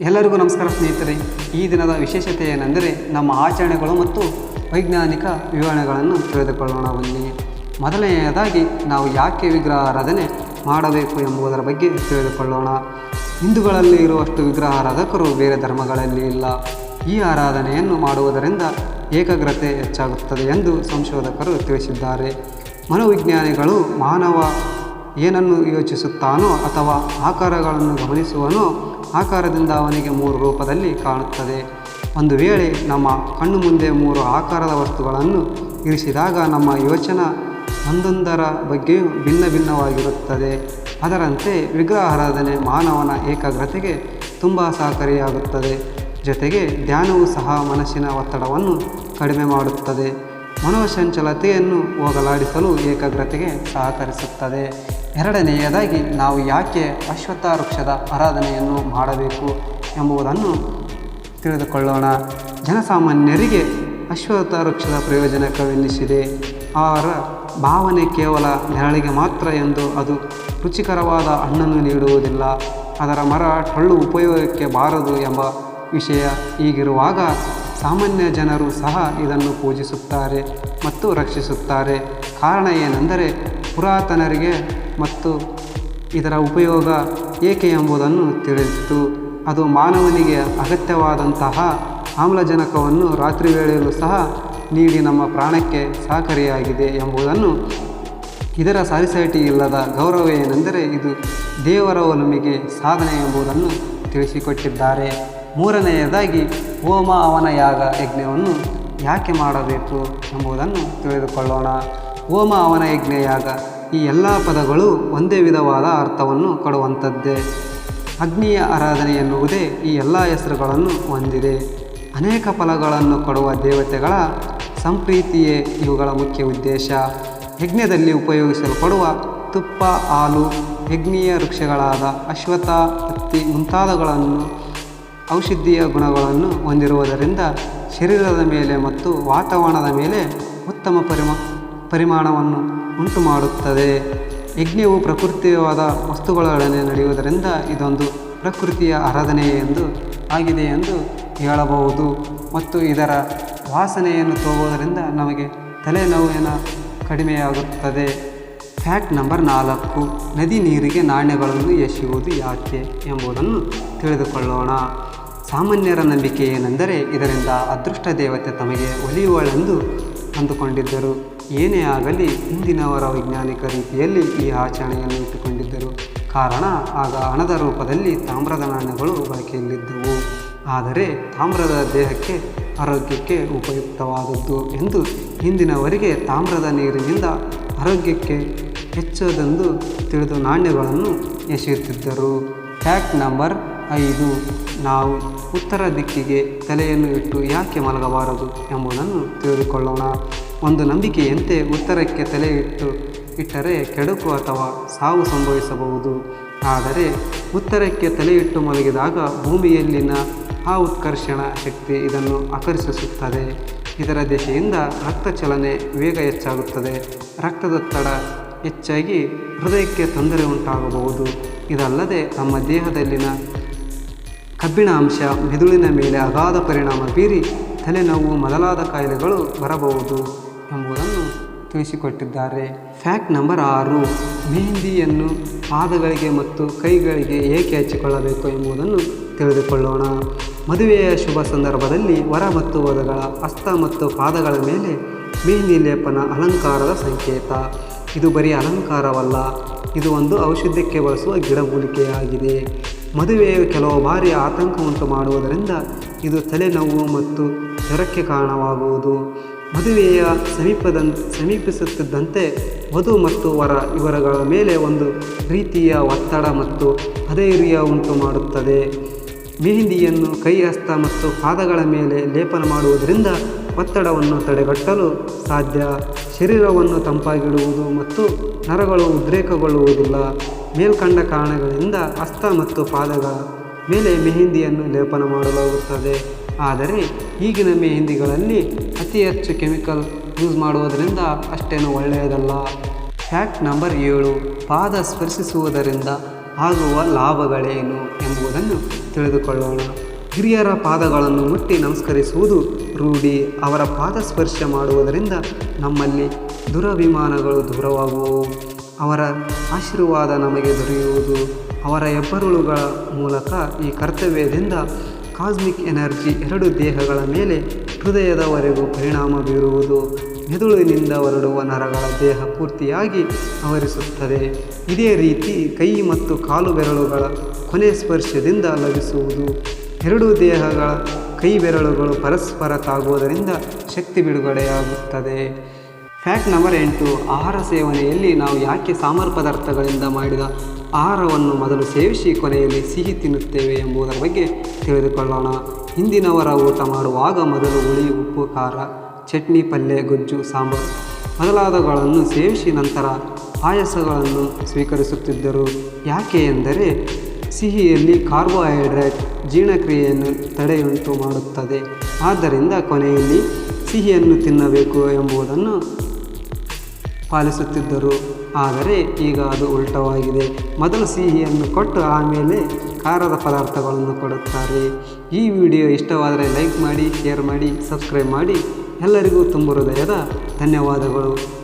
ಎಲ್ಲರಿಗೂ ನಮಸ್ಕಾರ ಸ್ನೇಹಿತರೆ. ಈ ದಿನದ ವಿಶೇಷತೆ ಏನೆಂದರೆ ನಮ್ಮ ಆಚರಣೆಗಳು ಮತ್ತು ವೈಜ್ಞಾನಿಕ ವಿವರಣೆಗಳನ್ನು ತಿಳಿದುಕೊಳ್ಳೋಣ ಬನ್ನಿ. ಮೊದಲನೆಯದಾಗಿ ನಾವು ಯಾಕೆ ವಿಗ್ರಹ ಆರಾಧನೆ ಮಾಡಬೇಕು ಎಂಬುದರ ಬಗ್ಗೆ ತಿಳಿದುಕೊಳ್ಳೋಣ. ಹಿಂದೂಗಳಲ್ಲಿ ಇರುವಷ್ಟು ವಿಗ್ರಹ ಆರಾಧಕರು ಬೇರೆ ಧರ್ಮಗಳಲ್ಲಿ ಇಲ್ಲ. ಈ ಆರಾಧನೆಯನ್ನು ಮಾಡುವುದರಿಂದ ಏಕಾಗ್ರತೆ ಹೆಚ್ಚಾಗುತ್ತದೆ ಎಂದು ಸಂಶೋಧಕರು ತಿಳಿಸಿದ್ದಾರೆ. ಮನೋವಿಜ್ಞಾನಿಗಳು ಮಾನವ ಏನನ್ನು ಯೋಚಿಸುತ್ತಾನೋ ಅಥವಾ ಆಕಾರಗಳನ್ನು ಗಮನಿಸುವನೋ ಆಕಾರದಿಂದ ಅವನಿಗೆ ಮೂರು ರೂಪದಲ್ಲಿ ಕಾಣುತ್ತದೆ. ಒಂದು ವೇಳೆ ನಮ್ಮ ಕಣ್ಣು ಮುಂದೆ ಮೂರು ಆಕಾರದ ವಸ್ತುಗಳನ್ನು ಇರಿಸಿದಾಗ ನಮ್ಮ ಯೋಚನ ಒಂದೊಂದರ ಬಗ್ಗೆಯೂ ಭಿನ್ನ ಭಿನ್ನವಾಗಿರುತ್ತದೆ. ಅದರಂತೆ ವಿಗ್ರಹ ಆರಾಧನೆ ಮಾನವನ ಏಕಾಗ್ರತೆಗೆ ತುಂಬ ಸಹಕಾರಿಯಾಗುತ್ತದೆ. ಜೊತೆಗೆ ಧ್ಯಾನವು ಸಹ ಮನಸ್ಸಿನ ಒತ್ತಡವನ್ನು ಕಡಿಮೆ ಮಾಡುತ್ತದೆ. ಮನೋಚಂಚಲತೆಯನ್ನು ಹೋಗಲಾಡಿಸಲು ಏಕಾಗ್ರತೆಗೆ ಸಹಕರಿಸುತ್ತದೆ. ಎರಡನೆಯದಾಗಿ ನಾವು ಯಾಕೆ ಅಶ್ವತ್ಥ ವೃಕ್ಷದ ಆರಾಧನೆಯನ್ನು ಮಾಡಬೇಕು ಎಂಬುದನ್ನು ತಿಳಿದುಕೊಳ್ಳೋಣ. ಜನಸಾಮಾನ್ಯರಿಗೆ ಅಶ್ವತ್ಥ ವೃಕ್ಷದ ಪ್ರಯೋಜನಕವೆನ್ನಿಸಿದೆ ಅವರ ಭಾವನೆ ಕೇವಲ ನೆರಳಿಗೆ ಮಾತ್ರ ಎಂದು ಅದು ರುಚಿಕರವಾದ ಹಣ್ಣನ್ನು ನೀಡುವುದಿಲ್ಲ. ಅದರ ಮರ ಟೊಳ್ಳು ಉಪಯೋಗಕ್ಕೆ ಬಾರದು ಎಂಬ ವಿಷಯ ಹೀಗಿರುವಾಗ ಸಾಮಾನ್ಯ ಜನರು ಸಹ ಇದನ್ನು ಪೂಜಿಸುತ್ತಾರೆ ಮತ್ತು ರಕ್ಷಿಸುತ್ತಾರೆ. ಕಾರಣ ಏನೆಂದರೆ ಪುರಾತನರಿಗೆ ಮತ್ತು ಇದರ ಉಪಯೋಗ ಏಕೆ ಎಂಬುದನ್ನು ತಿಳಿದಿತ್ತು ಅದು ಮಾನವನಿಗೆ ಅಗತ್ಯವಾದಂತಹ ಆಮ್ಲಜನಕವನ್ನು ರಾತ್ರಿ ವೇಳೆಯಲ್ಲೂ ಸಹ ನೀಡಿ ನಮ್ಮ ಪ್ರಾಣಕ್ಕೆ ಸಹಕಾರಿಯಾಗಿದೆ ಎಂಬುದನ್ನು ಇದರ ಸಾರಿಸೈಟಿ ಇಲ್ಲದ ಗೌರವ ಏನೆಂದರೆ ಇದು ದೇವರ ಒಲುಮೆಗೆ ಸಾಧನೆ ಎಂಬುದನ್ನು ತಿಳಿಸಿಕೊಟ್ಟಿದ್ದಾರೆ. ಮೂರನೆಯದಾಗಿ ಹೋಮ ಅವನ ಯಾಗ ಯಜ್ಞವನ್ನು ಯಾಕೆ ಮಾಡಬೇಕು ಎಂಬುದನ್ನು ತಿಳಿದುಕೊಳ್ಳೋಣ. ಹೋಮ ಅವನ ಯಜ್ಞ ಯಾಗ ಈ ಎಲ್ಲ ಪದಗಳು ಒಂದೇ ವಿಧವಾದ ಅರ್ಥವನ್ನು ಕೊಡುವಂಥದ್ದೇ. ಅಗ್ನಿಯ ಆರಾಧನೆ ಎನ್ನುವುದೇ ಈ ಎಲ್ಲ ಹೆಸರುಗಳನ್ನು ಹೊಂದಿದೆ. ಅನೇಕ ಫಲಗಳನ್ನು ಕೊಡುವ ದೇವತೆಗಳ ಸಂಪ್ರೀತಿಯೇ ಇವುಗಳ ಮುಖ್ಯ ಉದ್ದೇಶ. ಯಜ್ಞದಲ್ಲಿ ಉಪಯೋಗಿಸಲ್ಪಡುವ ತುಪ್ಪ, ಹಾಲು, ಯಜ್ಞೀಯ ವೃಕ್ಷಗಳಾದ ಅಶ್ವಥ ಹತ್ತಿ ಮುಂತಾದಗಳನ್ನು ಔಷಧೀಯ ಗುಣಗಳನ್ನು ಹೊಂದಿರುವುದರಿಂದ ಶರೀರದ ಮೇಲೆ ಮತ್ತು ವಾತಾವರಣದ ಮೇಲೆ ಉತ್ತಮ ಪರಿಮ ಪರಿಮಾಣವನ್ನು ಉಂಟು ಮಾಡುತ್ತದೆ ಯಜ್ಞವು ಪ್ರಕೃತಿಯವಾದ ವಸ್ತುಗಳೊಡನೆ ನಡೆಯುವುದರಿಂದ ಇದೊಂದು ಪ್ರಕೃತಿಯ ಆರಾಧನೆ ಎಂದು ಆಗಿದೆ ಎಂದು ಹೇಳಬಹುದು. ಮತ್ತು ಇದರ ವಾಸನೆಯನ್ನು ತೋಗುವುದರಿಂದ ನಮಗೆ ತಲೆನೋವಿನ ಕಡಿಮೆಯಾಗುತ್ತದೆ. ಫ್ಯಾಕ್ಟ್ ನಂಬರ್ ನಾಲ್ಕು, ನದಿ ನೀರಿಗೆ ನಾಣ್ಯಗಳನ್ನು ಎಸೆಯುವುದು ಯಾಕೆ ಎಂಬುದನ್ನು ತಿಳಿದುಕೊಳ್ಳೋಣ. ಸಾಮಾನ್ಯರ ನಂಬಿಕೆ ಏನೆಂದರೆ ಇದರಿಂದ ಅದೃಷ್ಟ ದೇವತೆ ತಮಗೆ ಒಲಿಯುವಳೆಂದು ಅಂದುಕೊಂಡಿದ್ದರು. ಏನೇ ಆಗಲಿ ಹಿಂದಿನವರ ವೈಜ್ಞಾನಿಕ ರೀತಿಯಲ್ಲಿ ಈ ಆಚರಣೆಯನ್ನು ಇಟ್ಟುಕೊಂಡಿದ್ದರು. ಕಾರಣ ಆಗ ಹಣದ ರೂಪದಲ್ಲಿ ತಾಮ್ರದ ನಾಣ್ಯಗಳು ಬಳಕೆಯಲ್ಲಿದ್ದವು. ಆದರೆ ತಾಮ್ರದ ದೇಹಕ್ಕೆ ಆರೋಗ್ಯಕ್ಕೆ ಉಪಯುಕ್ತವಾದದ್ದು ಎಂದು ಹಿಂದಿನವರಿಗೆ ತಾಮ್ರದ ನೀರಿನಿಂದ ಆರೋಗ್ಯಕ್ಕೆ ಹೆಚ್ಚದೆಂದು ತಿಳಿದು ನಾಣ್ಯಗಳನ್ನು ಎಸೆಯುತ್ತಿದ್ದರು. ಫ್ಯಾಕ್ಟ್ ನಂಬರ್ ಐದು. ನಾವು ಉತ್ತರ ದಿಕ್ಕಿಗೆ ತಲೆಯನ್ನು ಇಟ್ಟು ಯಾಕೆ ಮಲಗಬಾರದು ಎಂಬುದನ್ನು ತಿಳಿದುಕೊಳ್ಳೋಣ. ಒಂದು ನಂಬಿಕೆಯಂತೆ ಉತ್ತರಕ್ಕೆ ತಲೆ ಇಟ್ಟು ಇಟ್ಟರೆ ಕೆಡುಕು ಅಥವಾ ಸಾವು ಸಂಭವಿಸಬಹುದು. ಆದರೆ ಉತ್ತರಕ್ಕೆ ತಲೆಯಿಟ್ಟು ಮಲಗಿದಾಗ ಭೂಮಿಯಲ್ಲಿನ ಆ ಉತ್ಕರ್ಷಣ ಶಕ್ತಿ ಇದನ್ನು ಆಕರ್ಷಿಸುತ್ತದೆ. ಇದರ ದಿಶೆಯಿಂದ ರಕ್ತ ಚಲನೆ ವೇಗ ಹೆಚ್ಚಾಗುತ್ತದೆ. ರಕ್ತದೊತ್ತಡ ಹೆಚ್ಚಾಗಿ ಹೃದಯಕ್ಕೆ ತೊಂದರೆ ಉಂಟಾಗಬಹುದು. ಇದಲ್ಲದೆ ನಮ್ಮ ದೇಹದಲ್ಲಿನ ಕಬ್ಬಿಣ ಅಂಶ ಮೆದುಳಿನ ಮೇಲೆ ಅಗಾಧ ಪರಿಣಾಮ ಬೀರಿ ತಲೆನೋವು ಮೊದಲಾದ ಕಾಯಿಲೆಗಳು ಬರಬಹುದು. ಎಂಬುದನ್ನು ತಿಳಿಸಿಕೊಟ್ಟಿದ್ದಾರೆ. ಫ್ಯಾಕ್ಟ್ ನಂಬರ್ ಆರು, ಮೆಹಂದಿಯನ್ನು ಪಾದಗಳಿಗೆ ಮತ್ತು ಕೈಗಳಿಗೆ ಏಕೆ ಹಚ್ಚಿಕೊಳ್ಳಬೇಕು ಎಂಬುದನ್ನು ತಿಳಿದುಕೊಳ್ಳೋಣ. ಮದುವೆಯ ಶುಭ ಸಂದರ್ಭದಲ್ಲಿ ವರ ಮತ್ತು ವಧುಗಳ ಹಸ್ತ ಮತ್ತು ಪಾದಗಳ ಮೇಲೆ ಮೆಹಂದಿ ಲೇಪನ ಅಲಂಕಾರದ ಸಂಕೇತ. ಇದು ಬರೀ ಅಲಂಕಾರವಲ್ಲ, ಇದು ಒಂದು ಔಷಧಕ್ಕೆ ಬಳಸುವ ಗಿಡಮೂಲಿಕೆಯಾಗಿದೆ ಮದುವೆಯು ಕೆಲವು ಬಾರಿ ಆತಂಕ ಉಂಟು ಮಾಡುವುದರಿಂದ ಇದು ತಲೆನೋವು ಮತ್ತು ಜ್ವರಕ್ಕೆ ಕಾರಣವಾಗುವುದು. ಮದುವೆಯ ಸಮೀಪದ ಸಮೀಪಿಸುತ್ತಿದ್ದಂತೆ ವಧು ಮತ್ತು ವರ ಇವರಗಳ ಮೇಲೆ ಒಂದು ರೀತಿಯ ಒತ್ತಡ ಮತ್ತು ಅಧೈರ್ಯ ಉಂಟು ಮಾಡುತ್ತದೆ. ಮೆಹಂದಿಯನ್ನು ಕೈ ಹಸ್ತ ಮತ್ತು ಪಾದಗಳ ಮೇಲೆ ಲೇಪನ ಮಾಡುವುದರಿಂದ ಒತ್ತಡವನ್ನು ತಡೆಗಟ್ಟಲು ಸಾಧ್ಯ. ಶರೀರವನ್ನು ತಂಪಾಗಿಡುವುದು ಮತ್ತು ನರಗಳು ಉದ್ರೇಕಗೊಳ್ಳುವುದಿಲ್ಲ. ಮೇಲ್ಕಂಡ ಕಾರಣಗಳಿಂದ ಹಸ್ತ ಮತ್ತು ಪಾದಗಳ ಮೇಲೆ ಮೆಹಂದಿಯನ್ನು ಲೇಪನ ಮಾಡಲಾಗುತ್ತದೆ. ಆದರೆ ಈಗಿನ ಮೆಹಂದಿಗಳಲ್ಲಿ ಅತಿ ಹೆಚ್ಚು ಕೆಮಿಕಲ್ ಯೂಸ್ ಮಾಡುವುದರಿಂದ ಅಷ್ಟೇನು ಒಳ್ಳೆಯದಲ್ಲ. ಫ್ಯಾಕ್ಟ್ ನಂಬರ್ ಏಳು, ಪಾದ ಸ್ಪರ್ಶಿಸುವುದರಿಂದ ಆಗುವ ಲಾಭಗಳೇನು ಎಂಬುದನ್ನು ತಿಳಿದುಕೊಳ್ಳೋಣ. ಹಿರಿಯರ ಪಾದಗಳನ್ನು ಮುಟ್ಟಿ ನಮಸ್ಕರಿಸುವುದು ರೂಢಿ. ಅವರ ಪಾದ ಸ್ಪರ್ಶ ಮಾಡುವುದರಿಂದ ನಮ್ಮಲ್ಲಿ ದುರಭಿಮಾನಗಳು ದೂರವಾಗುವವು ಅವರ ಆಶೀರ್ವಾದ ನಮಗೆ ದೊರೆಯುವುದು. ಅವರ ಹೆಬ್ಬರುಳುಗಳ ಮೂಲಕ ಈ ಕರ್ತವ್ಯದಿಂದ ಕಾಸ್ಮಿಕ್ ಎನರ್ಜಿ ಎರಡು ದೇಹಗಳ ಮೇಲೆ ಹೃದಯದವರೆಗೂ ಪರಿಣಾಮ ಬೀರುವುದು ಮೆದುಳಿನಿಂದ ಹೊರಡುವ ನರಗಳ ದೇಹ ಪೂರ್ತಿಯಾಗಿ ಆವರಿಸುತ್ತದೆ. ಇದೇ ರೀತಿ ಕೈ ಮತ್ತು ಕಾಲು ಬೆರಳುಗಳ ಕೊನೆ ಸ್ಪರ್ಶದಿಂದ ಲಭಿಸುವುದು. ಎರಡೂ ದೇಹಗಳ ಕೈ ಬೆರಳುಗಳು ಪರಸ್ಪರ ತಾಗುವುದರಿಂದ ಶಕ್ತಿ ಬಿಡುಗಡೆಯಾಗುತ್ತದೆ. ಫ್ಯಾಕ್ಟ್ ನಂಬರ್ ಎಂಟು, ಆಹಾರ ಸೇವನೆಯಲ್ಲಿ ನಾವು ಯಾಕೆ ಸಾಂಬಾರು ಪದಾರ್ಥಗಳಿಂದ ಮಾಡಿದ ಆಹಾರವನ್ನು ಮೊದಲು ಸೇವಿಸಿ ಕೊನೆಯಲ್ಲಿ ಸಿಹಿ ತಿನ್ನುತ್ತೇವೆ ಎಂಬುದರ ಬಗ್ಗೆ ತಿಳಿದುಕೊಳ್ಳೋಣ. ಹಿಂದಿನವರ ಊಟ ಮಾಡುವಾಗ ಮೊದಲು ಹುಳಿ, ಉಪ್ಪು, ಖಾರ, ಚಟ್ನಿ ಪಲ್ಯ ಗೊಜ್ಜು, ಸಾಂಬಾರು ಮೊದಲಾದಗಳನ್ನು ಸೇವಿಸಿ ನಂತರ ಪಾಯಸಗಳನ್ನು ಸ್ವೀಕರಿಸುತ್ತಿದ್ದರು. ಯಾಕೆ ಎಂದರೆ ಸಿಹಿಯಲ್ಲಿ ಕಾರ್ಬೋಹೈಡ್ರೇಟ್ ಜೀರ್ಣಕ್ರಿಯೆಯನ್ನು ತಡೆಯುಂಟು ಮಾಡುತ್ತದೆ. ಆದ್ದರಿಂದ ಕೊನೆಯಲ್ಲಿ ಸಿಹಿಯನ್ನು ತಿನ್ನಬೇಕು ಎಂಬುದನ್ನು ಪಾಲಿಸುತ್ತಿದ್ದರು. ಆದರೆ ಈಗ ಅದು ಉಲ್ಟವಾಗಿದೆ. ಮೊದಲು ಸಿಹಿಯನ್ನು ಕೊಟ್ಟು ಆಮೇಲೆ ಖಾರದ ಪದಾರ್ಥಗಳನ್ನು ಕೊಡುತ್ತಾರೆ. ಈ ವಿಡಿಯೋ ಇಷ್ಟವಾದರೆ ಲೈಕ್ ಮಾಡಿ, ಶೇರ್ ಮಾಡಿ, ಸಬ್ಸ್ಕ್ರೈಬ್ ಮಾಡಿ. ಎಲ್ಲರಿಗೂ ತುಂಬ ಹೃದಯದ ಧನ್ಯವಾದಗಳು.